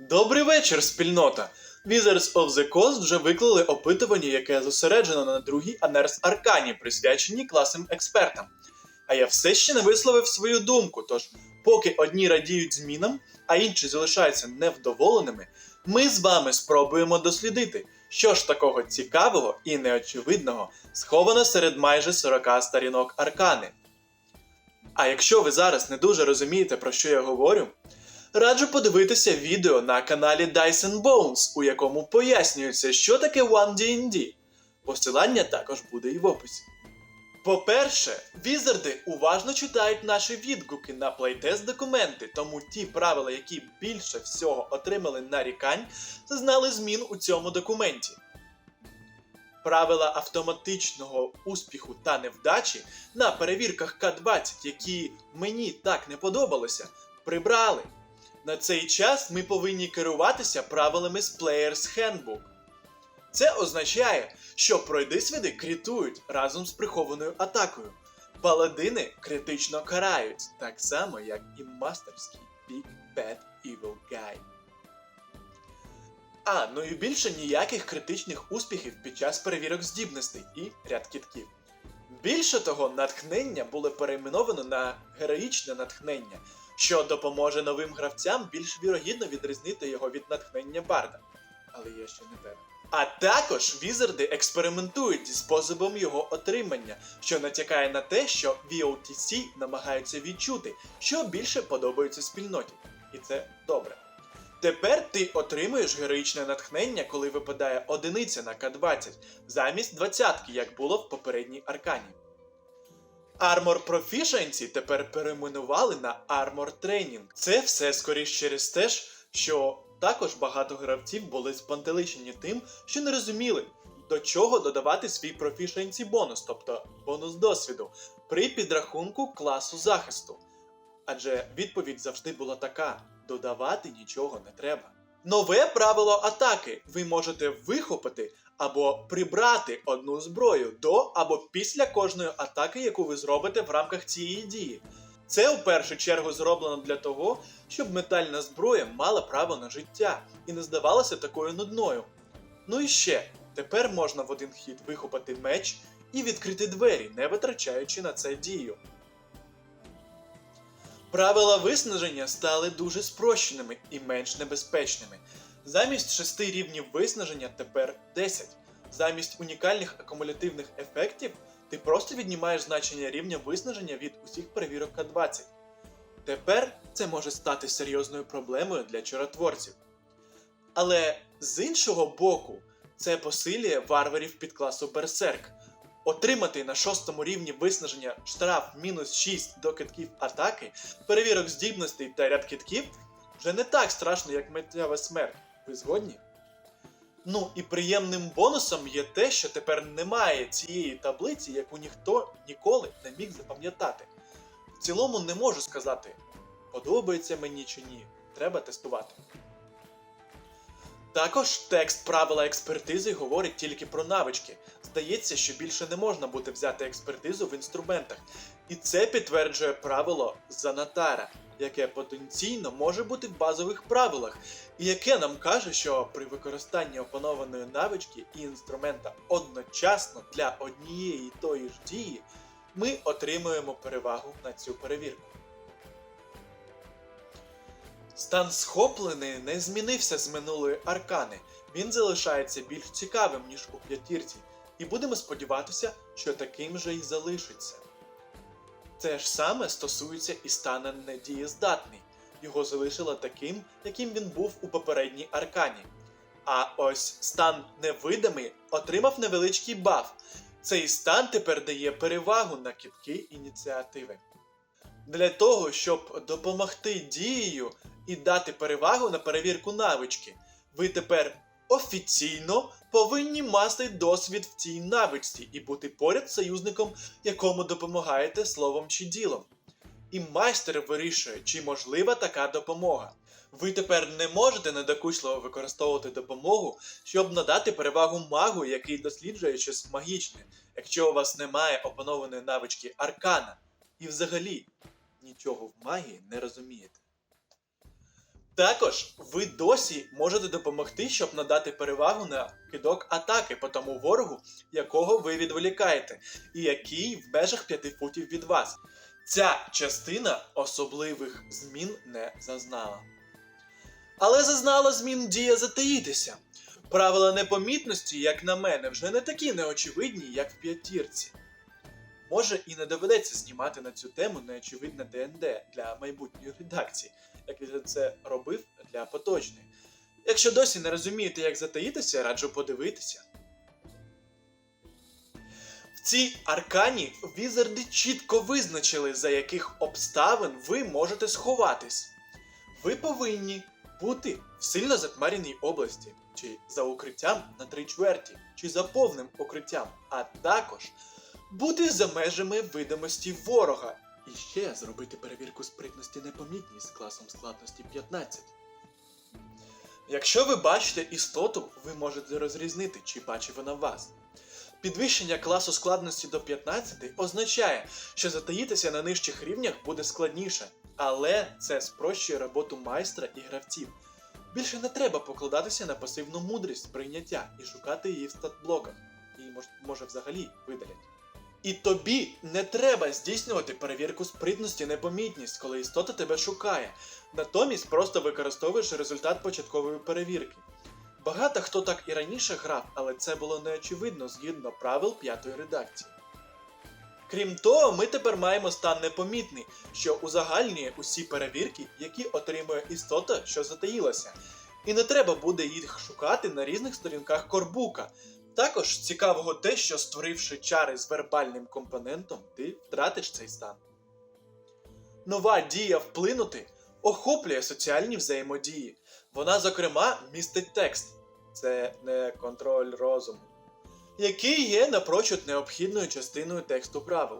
Добрий вечір, спільнота! Wizards of the Coast вже виклали опитування, яке зосереджено на другій Анерс Аркані, присвяченій класним експертам. А я все ще не висловив свою думку, тож, поки одні радіють змінам, а інші залишаються невдоволеними, ми з вами спробуємо дослідити, що ж такого цікавого і неочевидного сховано серед майже 40 сторінок аркани. А якщо ви зараз не дуже розумієте, про що я говорю, раджу подивитися відео на каналі Dyson Bones, у якому пояснюється, що таке One D&D. Посилання також буде і в описі. По-перше, візарди уважно читають наші відгуки на плейтест документи, тому ті правила, які більше всього отримали нарікань, зазнали змін у цьому документі. Правила автоматичного успіху та невдачі на перевірках К-20, які мені так не подобалося, прибрали. На цей час ми повинні керуватися правилами з Player's Handbook. Це означає, що пройдисвіди критують разом з прихованою атакою. Паладини критично карають, так само як і мастерський Big Bad Evil Guy. А, ну і більше ніяких критичних успіхів під час перевірок здібностей і ряд кітків. Більше того, натхнення було перейменовано на героїчне натхнення, що допоможе новим гравцям більш вірогідно відрізнити його від натхнення Барда. Але я ще не певен. А також візарди експериментують зі способом його отримання, що натякає на те, що VOTC намагаються відчути, що більше подобається спільноті. І це добре. Тепер ти отримуєш героїчне натхнення, коли випадає одиниця на К20, замість двадцятки, як було в попередній аркані. Armor Proficiency тепер перейменували на Armor Training. Це все скоріш через те, що також багато гравців були спантеличені тим, що не розуміли, до чого додавати свій Proficiency бонус, тобто бонус досвіду, при підрахунку класу захисту. Адже відповідь завжди була така: додавати нічого не треба. Нове правило атаки: ви можете вихопити або прибрати одну зброю до або після кожної атаки, яку ви зробите в рамках цієї дії. Це у першу чергу зроблено для того, щоб метальна зброя мала право на життя і не здавалася такою нудною. Ну і ще, тепер можна в один хід вихопити меч і відкрити двері, не витрачаючи на це дію. Правила виснаження стали дуже спрощеними і менш небезпечними. Замість 6 рівнів виснаження тепер 10. Замість унікальних акумулятивних ефектів ти просто віднімаєш значення рівня виснаження від усіх перевірок К20. Тепер це може стати серйозною проблемою для чаротворців. Але з іншого боку, це посилює варварів під класу Берсерк. Отримати на шостому рівні виснаження штраф мінус 6 до китків атаки, перевірок здібностей та ряд китків вже не так страшно, як миттєва смерть. Ви згодні? Ну і приємним бонусом є те, що тепер немає цієї таблиці, яку ніхто ніколи не міг запам'ятати. В цілому не можу сказати, подобається мені чи ні. Треба тестувати. Також текст правила експертизи говорить тільки про навички. Здається, що більше не можна буде взяти експертизу в інструментах. І це підтверджує правило Занатара, яке потенційно може бути в базових правилах, і яке нам каже, що при використанні опанованої навички і інструмента одночасно для однієї тої ж дії ми отримуємо перевагу на цю перевірку. Стан схоплений не змінився з минулої аркани. Він залишається більш цікавим, ніж у п'ятірці, і будемо сподіватися, що таким же і залишиться. Те ж саме стосується і стана недієздатний. Його залишило таким, яким він був у попередній аркані. А ось стан невидимий отримав невеличкий баф. Цей стан тепер дає перевагу на кітки ініціативи. Для того, щоб допомогти дією і дати перевагу на перевірку навички, ви тепер офіційно повинні мати досвід в цій навичці і бути поряд союзником, якому допомагаєте словом чи ділом. І майстер вирішує, чи можлива така допомога. Ви тепер не можете недокучливо використовувати допомогу, щоб надати перевагу магу, який досліджує щось магічне, якщо у вас немає опанованої навички аркана. І взагалі нічого в магії не розумієте. Також ви досі можете допомогти, щоб надати перевагу на кидок атаки по тому ворогу, якого ви відволікаєте, і який в межах 5 футів від вас. Ця частина особливих змін не зазнала. Але зазнала змін дія затаїтися. Правила непомітності, як на мене, вже не такі неочевидні, як в п'ятірці. Може і не доведеться знімати на цю тему неочевидне ДНД для майбутньої редакції, як я це робив для поточної. Якщо досі не розумієте, як затаїтися, раджу подивитися. В цій аркані візарди чітко визначили, за яких обставин ви можете сховатись. Ви повинні бути в сильно затьмареній області, чи за укриттям на три чверті, чи за повним укриттям, а також бути за межами видимості ворога. І ще зробити перевірку спритності непомітність з класом складності 15. Якщо ви бачите істоту, ви можете розрізнити, чи бачить вона вас. Підвищення класу складності до 15 означає, що затаїтися на нижчих рівнях буде складніше, але це спрощує роботу майстра і гравців. Більше не треба покладатися на пасивну мудрість сприйняття і шукати її в статблоках. Її може взагалі видалять. І тобі не треба здійснювати перевірку спритності непомітність, коли істота тебе шукає. Натомість просто використовуєш результат початкової перевірки. Багато хто так і раніше грав, але це було неочевидно згідно правил п'ятої редакції. Крім того, ми тепер маємо стан непомітний, що узагальнює усі перевірки, які отримує істота, що затаїлася. І не треба буде їх шукати на різних сторінках корбука. Також цікавого те, що створивши чари з вербальним компонентом, ти втратиш цей стан. Нова дія вплинути охоплює соціальні взаємодії. Вона, зокрема, містить текст. Це не контроль розуму, який є напрочуд необхідною частиною тексту правил.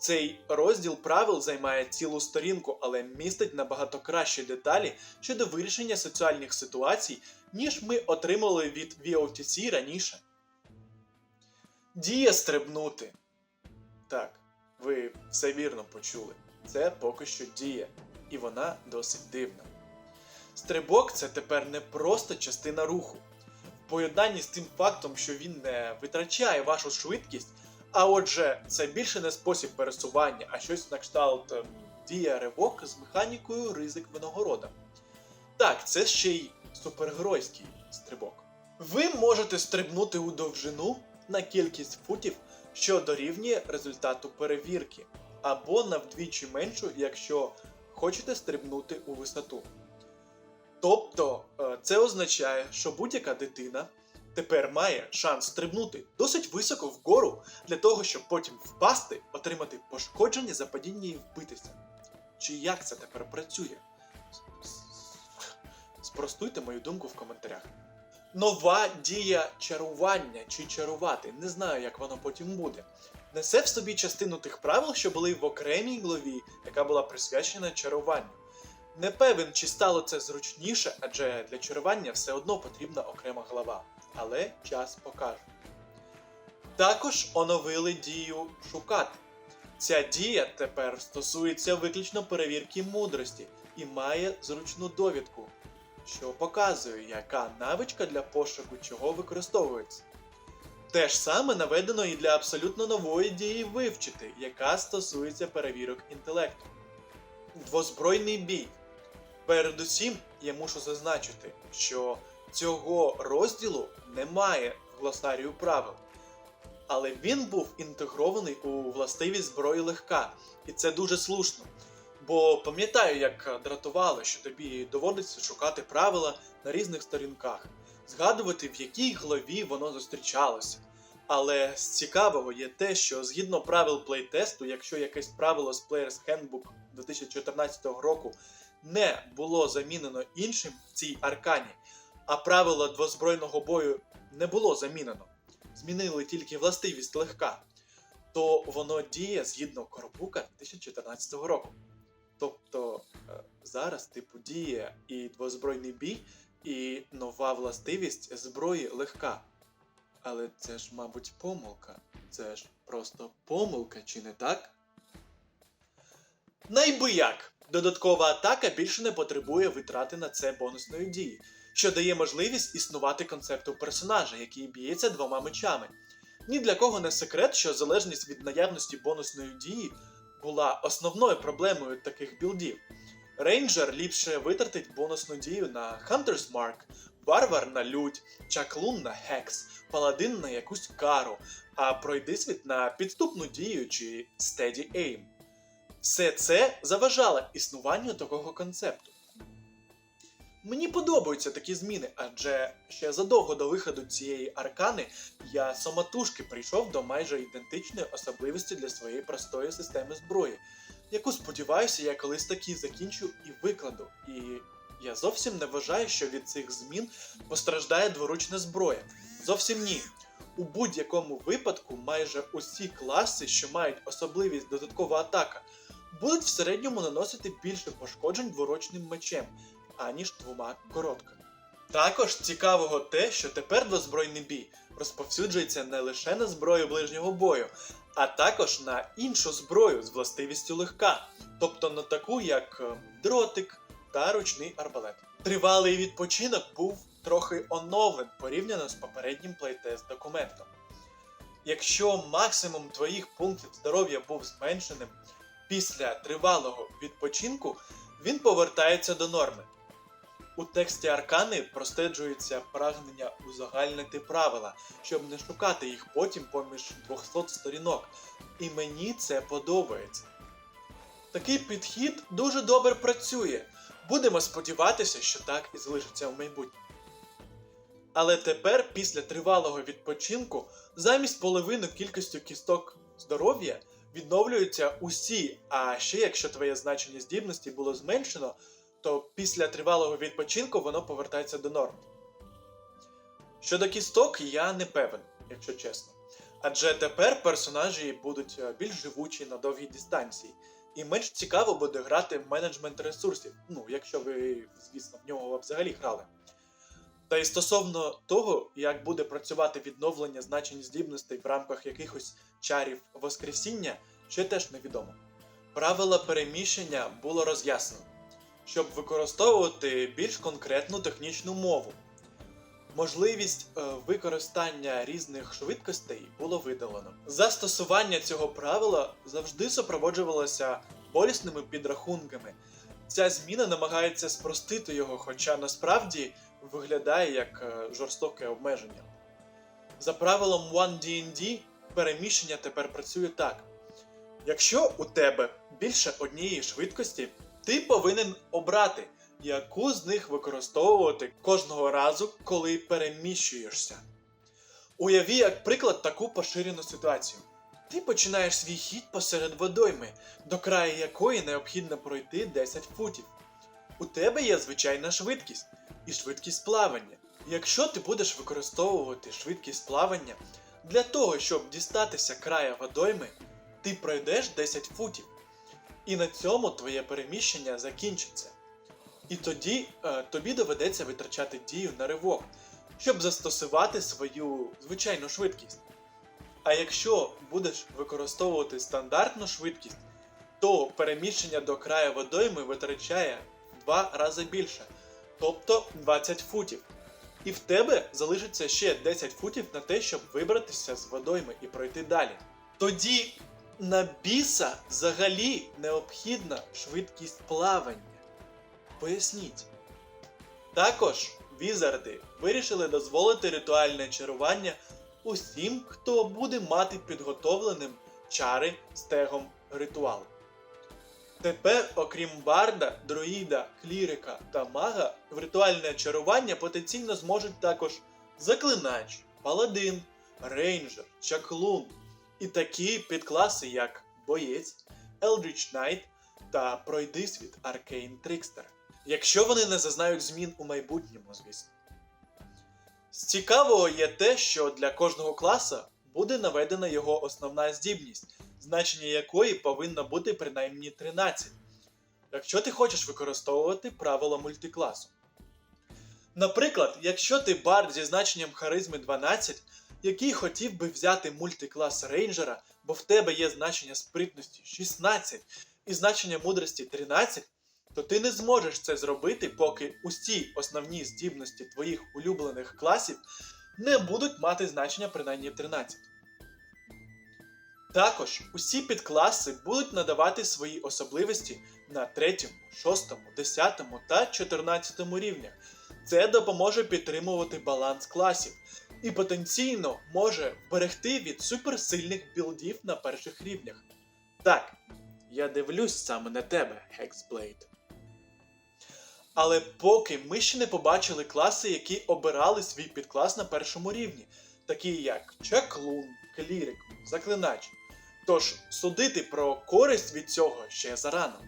Цей розділ правил займає цілу сторінку, але містить набагато кращі деталі щодо вирішення соціальних ситуацій, ніж ми отримали від VOTC раніше. Дія стрибнути. Так, ви все вірно почули. Це поки що дія, і вона досить дивна. Стрибок це тепер не просто частина руху. В поєднанні з тим фактом, що він не витрачає вашу швидкість, а отже, це більше не спосіб пересування, а щось на кшталт ем, дія ривок з механікою ризик винагорода. Так, це ще й супергеройський стрибок. Ви можете стрибнути у довжину на кількість футів, що дорівнює результату перевірки, або на вдвічі меншу, якщо хочете стрибнути у висоту. Тобто, е, це означає, що будь-яка дитина тепер має шанс стрибнути досить високо вгору для того, щоб потім впасти, отримати пошкодження за падіння і вбитися. Чи як це тепер працює? Спростуйте мою думку в коментарях. Нова дія чарування чи чарувати, не знаю, як воно потім буде. Несе в собі частину тих правил, що були в окремій главі, яка була присвячена чаруванню. Не певен, чи стало це зручніше, адже для чарування все одно потрібна окрема глава. Але час покаже. Також оновили дію шукати. Ця дія тепер стосується виключно перевірки мудрості і має зручну довідку, що показує, яка навичка для пошуку чого використовується. Те ж саме наведено і для абсолютно нової дії вивчити, яка стосується перевірок інтелекту. Двозбройний бій. Передусім, я мушу зазначити, що цього розділу немає в глосарію правил, але він був інтегрований у властивість зброї легка, і це дуже слушно. Бо пам'ятаю, як дратувало, що тобі доводиться шукати правила на різних сторінках, згадувати, в якій главі воно зустрічалося. Але з цікавого є те, що згідно правил плейтесту, якщо якесь правило з Player's Handbook 2014 року не було замінено іншим в цій аркані, а правило двозбройного бою не було замінено, змінили тільки властивість легка, то воно діє згідно Корбука 2014 року. Тобто е, зараз типу діє і двозбройний бій, і нова властивість зброї легка. Але це ж, мабуть, помилка. Це ж просто помилка, чи не так? Найби як. Додаткова атака більше не потребує витрати на це бонусної дії, що дає можливість існувати концепту персонажа, який б'ється двома мечами. Ні для кого не секрет, що залежність від наявності бонусної дії була основною проблемою таких білдів. Рейнджер ліпше витратить бонусну дію на Hunter's Mark, Варвар на лють, Чаклун на Хекс, Паладин на якусь кару, а пройдисвіт на підступну дію чи Steady Aim. Все це заважало існуванню такого концепту. Мені подобаються такі зміни, адже ще задовго до виходу цієї аркани я самотужки прийшов до майже ідентичної особливості для своєї простої системи зброї, яку сподіваюся, я колись таки закінчу і викладу. І я зовсім не вважаю, що від цих змін постраждає дворучна зброя. Зовсім ні. У будь-якому випадку майже усі класи, що мають особливість додаткова атака, будуть в середньому наносити більше пошкоджень дворучним мечем, аніж двома короткими. Також цікавого те, що тепер двозбройний бій розповсюджується не лише на зброю ближнього бою, а також на іншу зброю з властивістю легка, тобто на таку, як е, дротик та ручний арбалет. Тривалий відпочинок був трохи оновлен порівняно з попереднім плейтест документом. Якщо максимум твоїх пунктів здоров'я був зменшеним після тривалого відпочинку, він повертається до норми. У тексті аркани простеджується прагнення узагальнити правила, щоб не шукати їх потім поміж 200 сторінок. І мені це подобається. Такий підхід дуже добре працює. Будемо сподіватися, що так і залишиться в майбутньому. Але тепер, після тривалого відпочинку, замість половини кількістю кісток здоров'я відновлюються усі. А ще якщо твоє значення здібності було зменшено, то після тривалого відпочинку воно повертається до норм. Щодо кісток, я не певен, якщо чесно. Адже тепер персонажі будуть е, більш живучі на довгій дистанції, і менш цікаво буде грати в менеджмент ресурсів, ну, якщо ви, звісно, в нього взагалі грали. Та й стосовно того, як буде працювати відновлення значень здібностей в рамках якихось чарів Воскресіння, ще теж невідомо. Правила переміщення було роз'яснено, щоб використовувати більш конкретну технічну мову. Можливість е, використання різних швидкостей було видалено. Застосування цього правила завжди супроводжувалося болісними підрахунками. Ця зміна намагається спростити його, хоча насправді виглядає як е, жорстоке обмеження. За правилом 1D&D переміщення тепер працює так. Якщо у тебе більше однієї швидкості, ти повинен обрати, яку з них використовувати кожного разу, коли переміщуєшся. Уяві, як приклад, таку поширену ситуацію. Ти починаєш свій хід посеред водойми, до краю якої необхідно пройти 10 футів. У тебе є звичайна швидкість і швидкість плавання. Якщо ти будеш використовувати швидкість плавання для того, щоб дістатися края водойми, ти пройдеш 10 футів. І на цьому твоє переміщення закінчиться. І тоді е, тобі доведеться витрачати дію на ривок, щоб застосувати свою звичайну швидкість. А якщо будеш використовувати стандартну швидкість, то переміщення до краю водойми витрачає два рази більше, тобто 20 футів. І в тебе залишиться ще 10 футів на те, щоб вибратися з водойми і пройти далі. Тоді на біса взагалі необхідна швидкість плавання. Поясніть. Також візарди вирішили дозволити ритуальне чарування усім, хто буде мати підготовленим чари стегом ритуалу. Тепер, окрім барда, друїда, клірика та мага, в ритуальне чарування потенційно зможуть також заклинач, паладин, рейнджер, чаклун і такі підкласи, як боєць, Eldritch Knight та пройдисвіт Arcane Trickster. Якщо вони не зазнають змін у майбутньому, звісно. З цікавого є те, що для кожного класа буде наведена його основна здібність, значення якої повинно бути принаймні 13, якщо ти хочеш використовувати правила мультикласу. Наприклад, якщо ти бард зі значенням харизми 12, який хотів би взяти мультиклас рейнджера, бо в тебе є значення спритності 16 і значення мудрості 13, то ти не зможеш це зробити, поки усі основні здібності твоїх улюблених класів не будуть мати значення принаймні 13. Також усі підкласи будуть надавати свої особливості на 3, 6, 10 та 14 рівнях. Це допоможе підтримувати баланс класів і потенційно може вберегти від суперсильних білдів на перших рівнях. Так, я дивлюсь саме на тебе, Hexblade. Але поки ми ще не побачили класи, які обирали свій підклас на першому рівні, такі як Чаклун, Клірик, Заклинач. Тож судити про користь від цього ще зарано.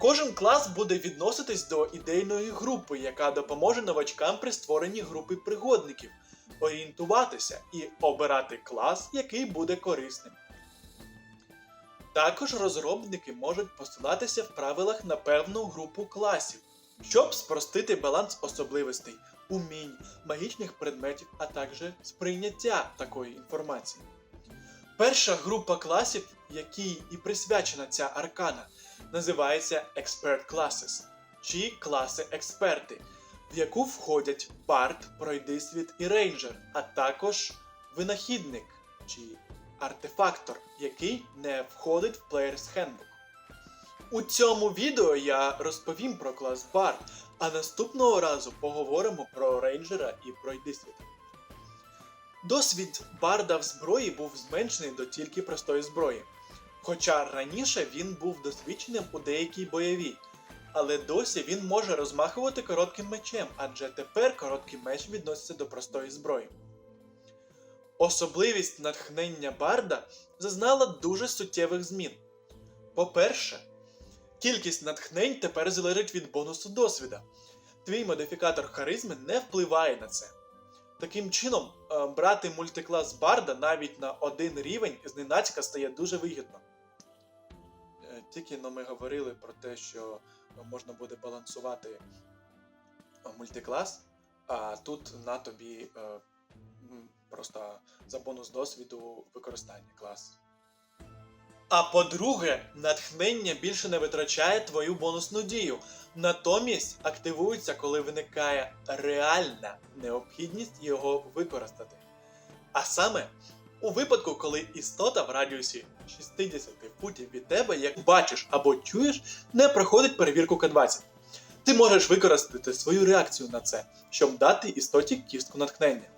Кожен клас буде відноситись до ідейної групи, яка допоможе новачкам при створенні групи пригодників, орієнтуватися і обирати клас, який буде корисним. Також розробники можуть посилатися в правилах на певну групу класів, щоб спростити баланс особливостей, умінь, магічних предметів, а також сприйняття такої інформації. Перша група класів, якій і присвячена ця аркана, називається Expert Classes, чи класи експерти, в яку входять Бард, Пройдисвіт і Рейнджер, а також винахідник чи артефактор, який не входить в Player's Handbook. У цьому відео я розповім про клас Бард, а наступного разу поговоримо про рейнджера і пройдисвіта. Досвід барда в зброї був зменшений до тільки простої зброї. Хоча раніше він був досвідченим у деякій бойовій, але досі він може розмахувати коротким мечем, адже тепер короткий меч відноситься до простої зброї. Особливість натхнення барда зазнала дуже суттєвих змін. По-перше, кількість натхнень тепер залежить від бонусу досвіда. Твій модифікатор харизми не впливає на це. Таким чином, е, брати мультиклас Барда навіть на один рівень зненацька стає дуже вигідно. Тільки но ми говорили про те, що можна буде балансувати е, мультиклас, а тут на тобі е, просто за бонус досвіду використання клас. А по-друге, натхнення більше не витрачає твою бонусну дію. Натомість активується, коли виникає реальна необхідність його використати. А саме, у випадку, коли істота в радіусі 60 футів від тебе, як бачиш або чуєш, не проходить перевірку К20. Ти можеш використати свою реакцію на це, щоб дати істоті кістку натхнення.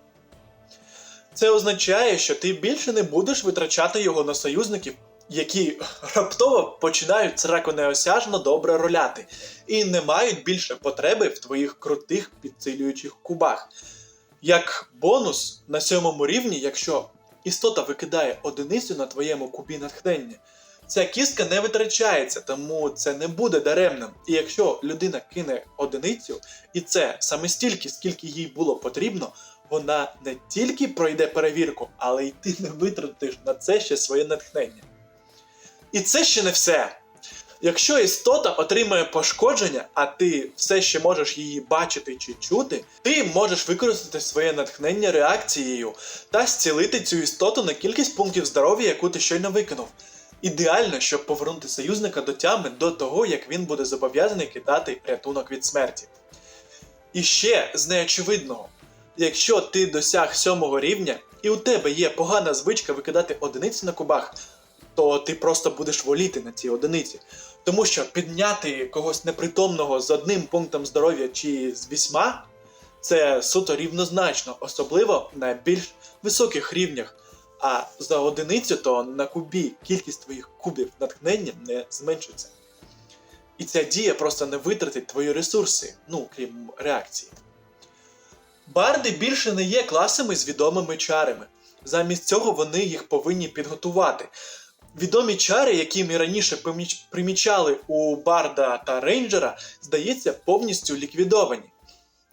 Це означає, що ти більше не будеш витрачати його на союзників, які раптово починають срако неосяжно добре роляти, і не мають більше потреби в твоїх крутих підсилюючих кубах. Як бонус на сьомому рівні, якщо істота викидає одиницю на твоєму кубі натхнення, ця кістка не витрачається, тому це не буде даремним. І якщо людина кине одиницю, і це саме стільки, скільки їй було потрібно, вона не тільки пройде перевірку, але й ти не витратиш на це ще своє натхнення. І це ще не все. Якщо істота отримує пошкодження, а ти все ще можеш її бачити чи чути, ти можеш використати своє натхнення реакцією та зцілити цю істоту на кількість пунктів здоров'я, яку ти щойно викинув. Ідеально, щоб повернути союзника до тями до того, як він буде зобов'язаний кидати рятунок від смерті. І ще з неочевидного, якщо ти досяг сьомого рівня і у тебе є погана звичка викидати одиниці на кубах, то ти просто будеш воліти на цій одиниці. Тому що підняти когось непритомного з одним пунктом здоров'я чи з вісьма це суто рівнозначно, особливо на більш високих рівнях. А за одиницю то на кубі кількість твоїх кубів натхнення не зменшиться. І ця дія просто не витратить твої ресурси, ну крім реакції. Барди більше не є класами з відомими чарами. Замість цього вони їх повинні підготувати. Відомі чари, які ми раніше примічали у Барда та Рейнджера, здається, повністю ліквідовані.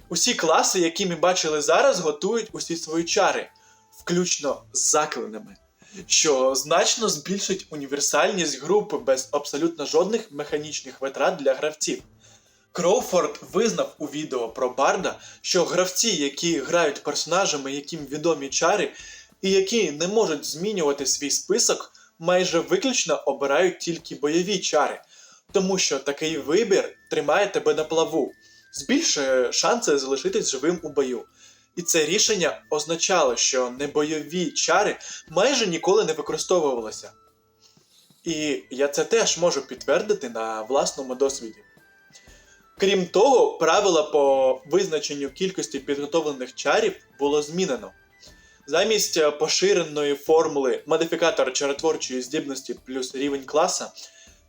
Усі класи, які ми бачили зараз, готують усі свої чари, включно з заклинами, що значно збільшить універсальність групи без абсолютно жодних механічних витрат для гравців. Кроуфорд визнав у відео про Барда, що гравці, які грають персонажами, яким відомі чари, і які не можуть змінювати свій список, майже виключно обирають тільки бойові чари. тому що такий вибір тримає тебе на плаву, збільшує шанси залишитись живим у бою. І це рішення означало, що небойові чари майже ніколи не використовувалися. І я це теж можу підтвердити на власному досвіді. Крім того, правила по визначенню кількості підготовлених чарів було змінено. Замість е, поширеної формули модифікатор чаротворчої здібності плюс рівень класа,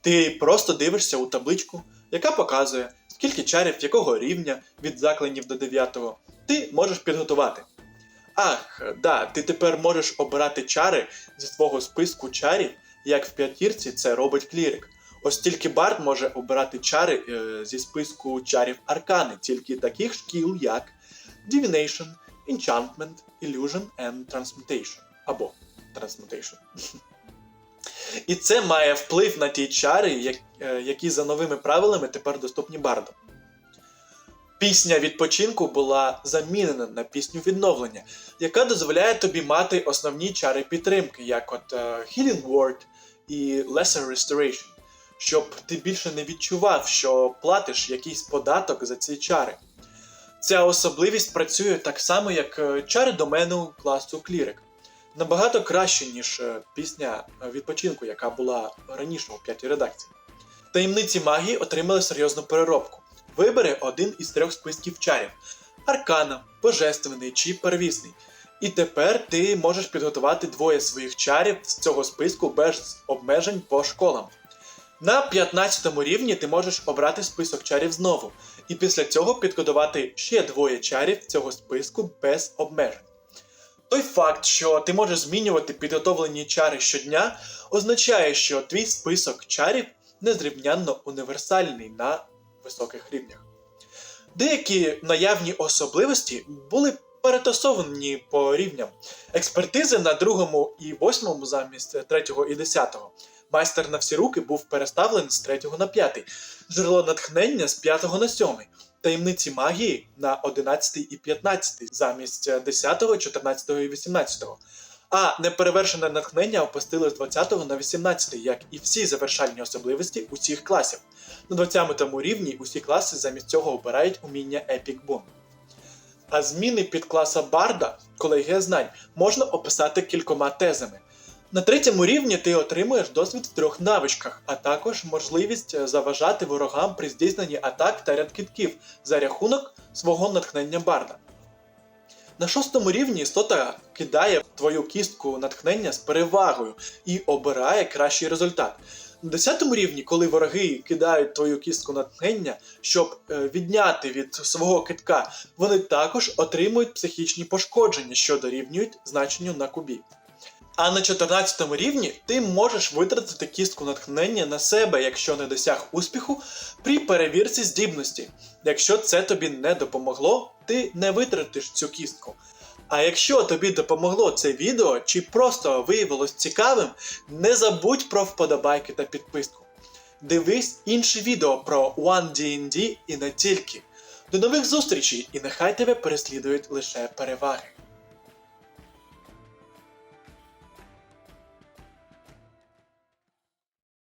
ти просто дивишся у табличку, яка показує, скільки чарів якого рівня від заклинів до 9 ти можеш підготувати. Ах, да, ти тепер можеш обирати чари зі свого списку чарів, як в п'ятірці це робить клірик. Ось тільки Бард може обирати чари е, зі списку чарів аркани, тільки таких шкіл, як Divination, Enchantment, Illusion and Transmutation. Або Transmutation. І це має вплив на ті чари, е, які за новими правилами тепер доступні Бардам. Пісня відпочинку була замінена на пісню відновлення, яка дозволяє тобі мати основні чари підтримки, як от е, Healing Word і Lesser Restoration, щоб ти більше не відчував, що платиш якийсь податок за ці чари. Ця особливість працює так само, як е, чари домену класу Клірик. Набагато краще, ніж е, пісня е, відпочинку, яка була раніше у п'ятій редакції. Таємниці магії отримали серйозну переробку. Вибери один із трьох списків чарів: аркана, божественний чи первісний. І тепер ти можеш підготувати двоє своїх чарів з цього списку без обмежень по школам. На 15 рівні ти можеш обрати список чарів знову, і після цього підготувати ще двоє чарів цього списку без обмежень. Той факт, що ти можеш змінювати підготовлені чари щодня, означає, що твій список чарів незрівнянно універсальний на високих рівнях. Деякі наявні особливості були перетасовані по рівням. Експертизи на другому і восьмому замість третього і десятого. Майстер на всі руки був переставлений з 3 на 5, джерело натхнення з 5 на 7, таємниці магії на 11 і 15 замість 10, 14 і 18. А неперевершене натхнення опустили з 20 на 18, як і всі завершальні особливості усіх класів. На 20 рівні усі класи замість цього обирають уміння Epic Boon. А зміни підкласа Барда, колегія знань, можна описати кількома тезами. На третьому рівні ти отримуєш досвід в трьох навичках, а також можливість е, заважати ворогам при здійсненні атак та рядкітків за рахунок свого натхнення Барда. На шостому рівні істота кидає твою кістку натхнення з перевагою і обирає кращий результат. На 10 рівні, коли вороги кидають твою кістку натхнення, щоб е, відняти від свого китка, вони також отримують психічні пошкодження, що дорівнюють значенню на кубі. А на 14 рівні ти можеш витратити кістку натхнення на себе, якщо не досяг успіху при перевірці здібності. Якщо це тобі не допомогло, ти не витратиш цю кістку. А якщо тобі допомогло це відео чи просто виявилось цікавим, не забудь про вподобайки та підписку. Дивись інші відео про OneDND і не тільки. До нових зустрічей і нехай тебе переслідують лише переваги.